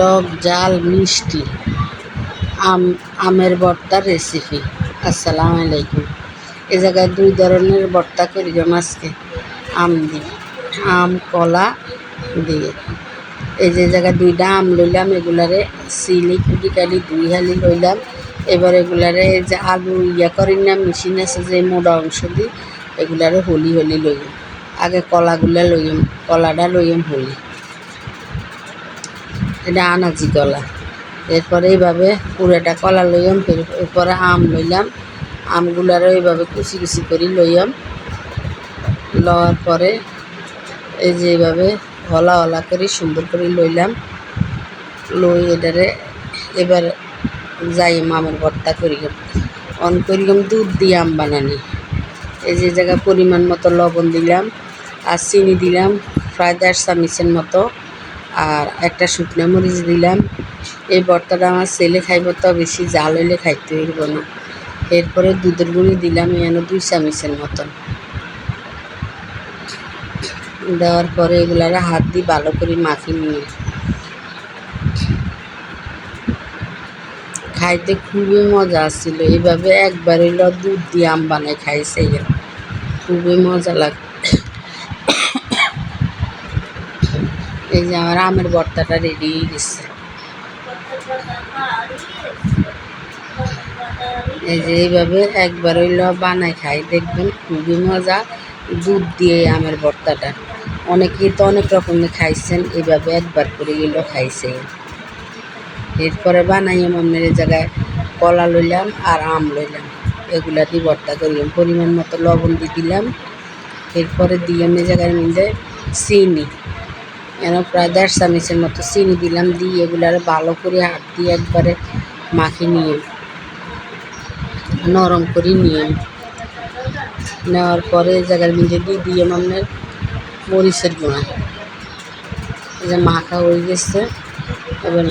টক, জাল, মিষ্টি, আম, আমের ভর্তার রেসিপি আসসালামু আলাইকুম। এ জায়গায় দুই ধরনের ভর্তা করি আজকে। আম দিয়ে। আম, কলা দিয়ে। এই যে জায়গায় দুইটা আম লইলাম, এগুলারে সিলি কুটি কালি দুই হালি লইলাম। এবার এগুলারে যে আলু ইয়া করি না মেশিন আছে যে মোটা অংশ দিয়ে, এগুলারে হলি হলি লইম। আগে কলাগুলা লইম, কলাটা লইম হলি। এটা আনাজি কলা। এরপরে এইভাবে পুরোটা কলা লইয়াম, ফের- এরপরে আম লইলাম। আমগুলারও এইভাবে কুচি কুচি করে লইয়াম। লওয়ার পরে এই যে এইভাবে হলা হলা করে, সুন্দর করে লইলাম। লই এটারে এবার যাই আমের ভর্তা করিলাম অন করিলাম দুধ দিয়ে আম বানানি। এই যে জায়গায় পরিমাণ মতো লবণ দিলাম আর চিনি দিলাম প্রায় দেড় চামিচের মতো। আর একটা শুকনো মরিচ দিলাম। এই ভর্তাটা আমার ছেলে খাইব, তো বেশি জাল হইলে খাইতে হইব না। এরপরে দুধের গুঁড়ি দিলাম এখানে দুই চামিচের মতন। দেওয়ার পরে এগুলার হাত দিয়ে ভালো করে মাখি নিয়ে। খাইতে খুবই মজা আসছিল। এইভাবে একবার হইল দুধ দিয়ে আম বানাই খাইছে খুবই মজা লাগে এই যে আমার আমের ভর্তাটা রেডি হয়ে গেছে। এই যে এইভাবে একবার হইল বানাই খাই, দেখবেন খুবই মজা, দুধ দিয়ে আমের ভর্তাটা। অনেকেই তো অনেক রকমের খাইছেন, এইভাবে একবার করে গেলেও খাইছে। এরপরে বানাইলাম আপনার জায়গায় কলা লইলাম আর আম লইলাম। এগুলা দিয়ে ভর্তা করলাম, পরিমাণ মতো লবণ দিয়ে দিলাম। এরপরে দিয়ে আমি জায়গায় মিলে চিনি যেন প্রায় দেড় চামিচের মতো চিনি দিলাম, দিয়ে এগুলার ভালো করে হাত দিয়ে একবারে মাখি নিয়ে, নরম করে নিয়ে। নেওয়ার পরে জায়গার মধ্যে দিয়ে দিয়ে আপনার মরিচের গুঁড়া। যে মাখা হয়ে গেছে, এবার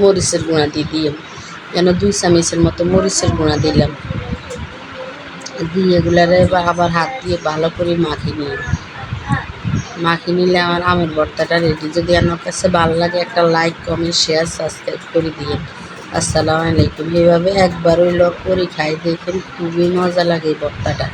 মরিচের গুঁড়া দিয়ে দিয়ে যেন দুই চামিচের মতো মরিচের গুঁড়া দিলাম। দিয়ে এগুলারে আবার হাত দিয়ে ভালো করে মাখি নিয়ে। মাখি নিলে আমার আমের ভর্তাটা রেডি যদি আমার কাছে ভালো লাগে একটা লাইক কমেন্ট শেয়ার সাবস্ক্রাইব করে দিয়ে আসসালামু আলাইকুম। এইভাবে একবার ওই লক করে খাই দেখুন, খুবই মজা লাগে এই ভর্তাটা।